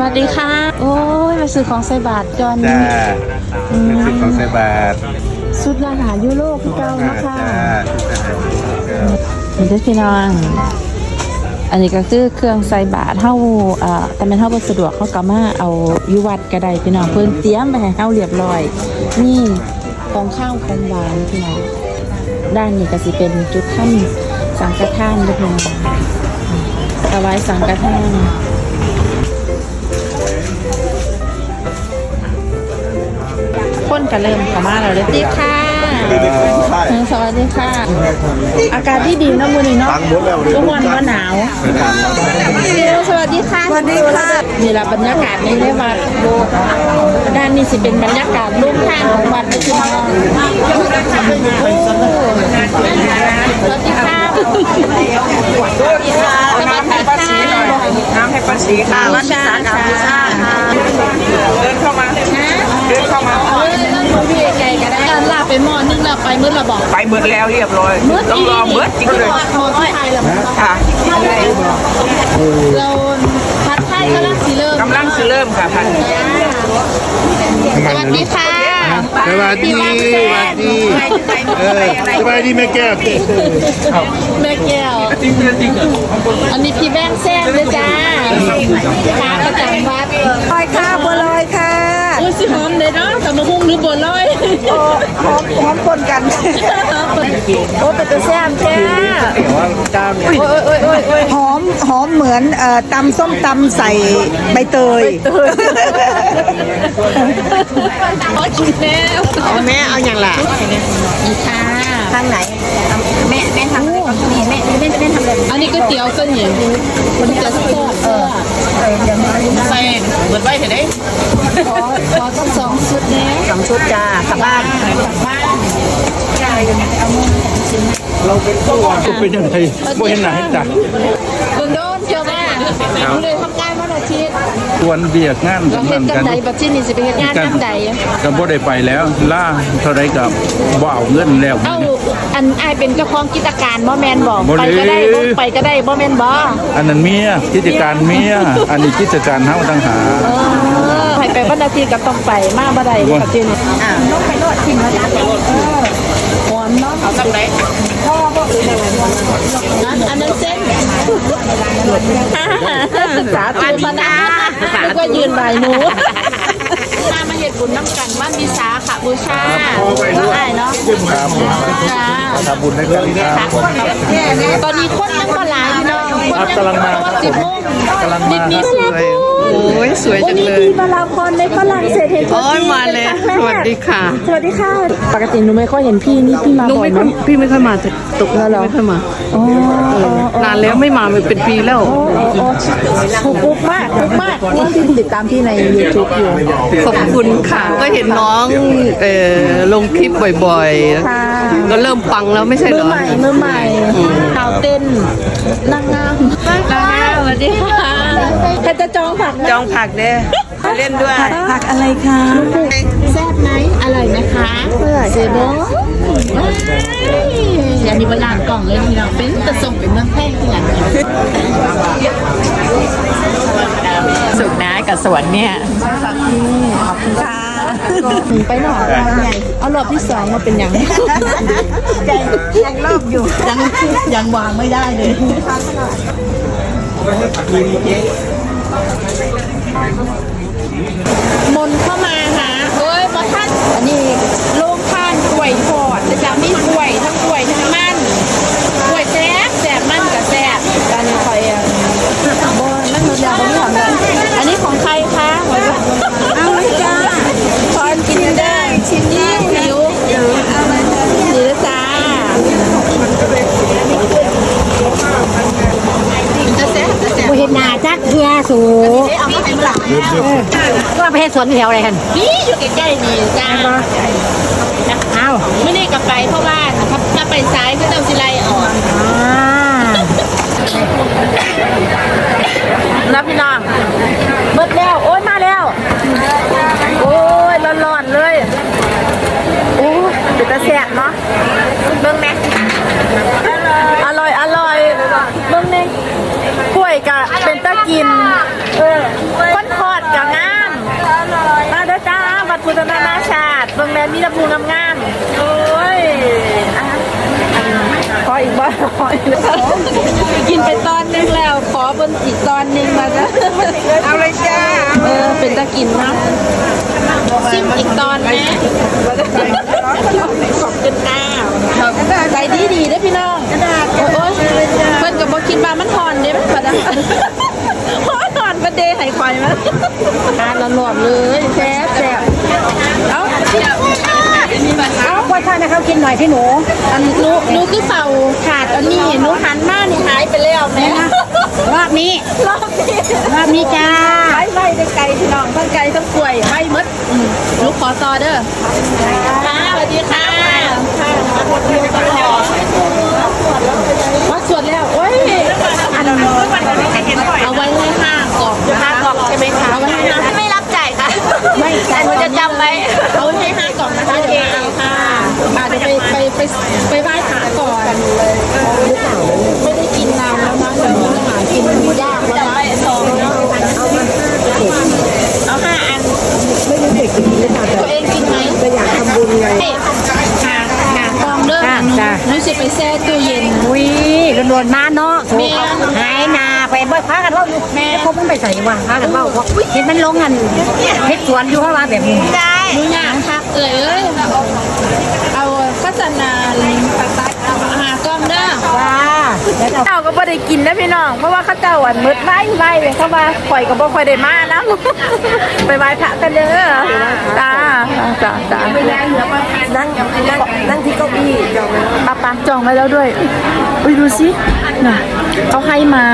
วัสดีค่ะ โอ้ยมาซื้อของใส่บาทจอนจ้าเป็นสิบของใส่บาทสุดละหายุโรปคือเก่าจ้าเนาะค่ะจ้าชุดอาหารเก่านี่เด้อพี่น้อง อันนี้ก็คือเครื่องใส่บาทเฮาเอ่อแต่มันเฮาบ่สะดวกเขาก็มาเอาอยู่วัดก็ได้พี่น้องเพิ่นเตรียมไปให้เฮาเรียบร้อย นี่ของข้าวของหวานพี่น้อง ด้านนี้ก็สิเป็นจุดท่านสังฆทานเด้อพี่น้องถวายสังฆทาน คนก็เริ่มเข้ามาแล้วเด้อติค่ะเออสวัสดีค่ะ อากาศที่ดีเนาะมื้อนี้เนาะทุกวันก็หนาวเซลสวัสดีค่ะสวัสดีค่ะนี่ละบรรยากาศในในวัดโบด้านนี้สิเป็นบรรยากาศลุ่มท่านของวัดนะพี่น้องโอ้สวัสดีค่ะสวัสดีค่ะสวัสดีค่ะน้ำให้ป้าสีหน่อยน้ำให้ป้าสีค่ะวัดสาขาบูชาค่ะเดินเข้ามาเดินเข้ามา ได้การลาไปหม้อนึงแล้วไปมื้อละบอกไปเบิดแล้วเรียบร้อยต้องรอเบิดจริงเลยพอที่ไทยแล้วมั้งค่ะเราพัดไทยกำลังสิเริ่มกำลังจะเริ่มค่ะพันสวัสดีค่ะสวัสดีสวัสดีเออสบายดีแม่แก้วแม่แก้วอันนี้พี่แบงค์แซมเลยจ้า กันโอ้เป็นตัวแซมแท้หอมหอมเหมือนเอ่อตำส้มตำใส่ใบเตยขอกินแล้วแม่เอาอย่างล่ะนี่ค่ะทางไหนแม่แม่ทำ นี่แม่แม่แม่ทำเลยอันนี้ก๋วยเตี๋ยวเส้นหมี่มันจะแซ่บเออใส่เหมือนไว้เห็นไหมขอขอสักสองชุดเนี้ยสองชุดจ้ากลับบ้านกลับบ้านจะเป็นยังไงบ่เห็นหน้าเห็นตาคุณโดนเชียวว่าหนูเลยทำง วรเบียกงานเราเห็นกันใดบัดที่นี่สิไปเฮ็ดงานกันใดก็บ่ได้ไปแล้วล่าเท่าไรกับบ่เอาเงินแล้วเอ้าอันอายเป็นเจ้าของกิจการบ่แมนบอกบ่ไปเลยก็ได้บ่ไปก็ได้บ่แมนบ่อันนั้นเมียกิจการเมียอันนี้กิจการเฮาต่างหากเออให้ไปวันอาทิตย์ก็ต้องไปมาบ่ได้เลยบัดที่นี่อ่าลงไปโลดชิมแล้วจ้ะเออหอมเนาะเอาจังไดพ่อบ่หรืออันอันนั้นเส้น สาธุพนะแล้วก็ยืนบ่ายหนูมามาเห็ดบุญน้ำกันว่ามีสาขาบูชาก็อายเนาะครับจ้าทำบุญนะครับครับตอนนี้คนยังมาหลายพี่น้อง คนยังกำลังมาสิบโมงกำลังมานิดครับๆโอ้ยสวยจังเลยวันนี้ดีมาลาพรในฝรั่งเศสเห็นตัวโอ้ยจริงมาเลยป็นครั้งแรกสวัสดีค่ะ สวัสดีค่ะ ปกติหนูไม่ค่อยเห็นพี่นี่พี่มาหนูบ่อยไม่ไหมค่อยพี่ไม่ค่อยมาแต่ตกแล้วเหรอไม่ค่อยมาอ๋ออ๋ออ๋อนานแล้วไม่มามันเป็นปีแล้วอ๋ออ๋อถูกปุ๊บมากปุ๊บมากนี่ที่ติดตามพี่ใน YouTube อยู่ขอบคุณค่ะ ก็เห็นน้องเอ่อลงคลิปบ่อยค่ะๆก็เริ่มปังแล้วไม่ใช่เหมืรออใหม่มือใหม่สาวเต้น นางงามนางงามสวัสดีค่ะใครจะจองผักไหมจองผักเด้อเล่นด้วย ผักอะไรคะแซ่บไหมอร่อยไหมคะเซโบอย่ามีเวลากล่องเลยพี่น้องเป็นจะส่งเป็นเมืองแพร่ที่หลังสุกนะกับสวนเนี่ย ไปหน่อยเอารอบที่สองมาเป็นยังยังรอบอยู่ยังยังวางไม่ได้เลยมนเข้ามาหาเอ้ยมาท่านอันนี้โรงท่านกล้วยทอดจะจะมีกล้วยทั้งกล้วยทั้งมันกล้วยแซ่บแซ่บมันกับแซ่บการคอยอะบนนั่นมันยาวบนทำเลยอันนี้ของใครคะเอาเลยจ้าทอนกินได้ชิมยี่หิวนี่นะจ้าจะแซ่บจะแซ่บ บ่เห็นหน้าจักเทื่อสู เอามาให้หลัง ก็ ไปเฮ็ดสวนแถวอะไรกันนี่อยู่ใกล้ๆนี่จ้าเอ้าไม่ได้กลับไปเพราะว่าถ้าถ้าไปซ้ายก็ต้องสิไลออกอ่าแล้วพี่น้องหมดแล้ว โอ้ยมาแล้ว โอ้ยร้อนๆเลย โอ้ยเป็นตาแซ่บเนาะเบิ่งแม่อร่อยอร่อยเบิ่งแม่กล้วยกะเป็นตะกิน เออค้อนทอด วนนานาชาติ เบิ่งแมนมีแตะพูงามๆโอ้ยอะขออีกบ้างขออีกกินไปตอนหนึงแล้ว ขอเบนอีกตอนหนึงมาจ้ะเอาเลยจ้าเออเป็นตะกินนะชิมอีกตอนนะขอบคุณค่ะใจดีดีๆเด้อพี่น้องโอ้ยเพิ่นก็บ่คิดว่ามันหอนเด้มันพอดะหอนหอนประเดให้ควายมันทานร้อนๆเลยแซ่บแซ่บเอ้า เอ้าว่าท่านนะครับกินหน่อยที่หนูอันหนูหนูคือเป่าขาดอันนี้หนูหันมานี่หายไปแล้วแม่รอบนี้รอบนี้รอบนี้จ้าไว้ไว้ได้ไกลพี่น้องทั้งไกลทั้งกล้วยไว้หมดอืมหนูขอต่อเด้อค่ะสวัสดีค่ะวัดสวดแล้วโอ้ยอันเอาไว้ให้ห้ากล่องห้ากล่องใช่ไหมคะเอาไว้ให้ห้าไม่รับจ่ายค่ะ ไม่จ่ายหนูจะจำไว้เอาไว้ให้ห้ากล่องนะคะเดี๋ยวมาเอาค่ะอาจจะ ไปไปไหว้พระก่อนไม่ได้กินนานแล้วนะเดี๋ยวหากินยากแล้วนะเอาห้าอันตัวเองกินไหมจะอยากทำบุญไงหาหากองเด้อหนูหนูสิไปแช่ตู้เย็นอุ้ยโดนๆมาเนาะแม่หายนาไปบ่อยพากันเว่าอยู่แม่พบมันไปใส่ว่าพากันเว่าว่าเห็นมันลงกันเพชรสวนอยู่เพราะว่าแบบนี้หนูอยากทักเอ้ย หากองเด้อว้าแล้วจะเจ้าก็บ่ได้กินนะพี่น้อง เพราะว่าเข้าเจ้าอันมืดไว้ไว้เลยเข้ามาข่อยก็บ่ค่อยได้มานะไปไหว้พระกันเด้อจ้าจ้าจ้านั่งนั่งที่เก้าอี้จองไว้ปะปะจองไว้แล้วด้วยไปดูสิน่ะเขาให้มา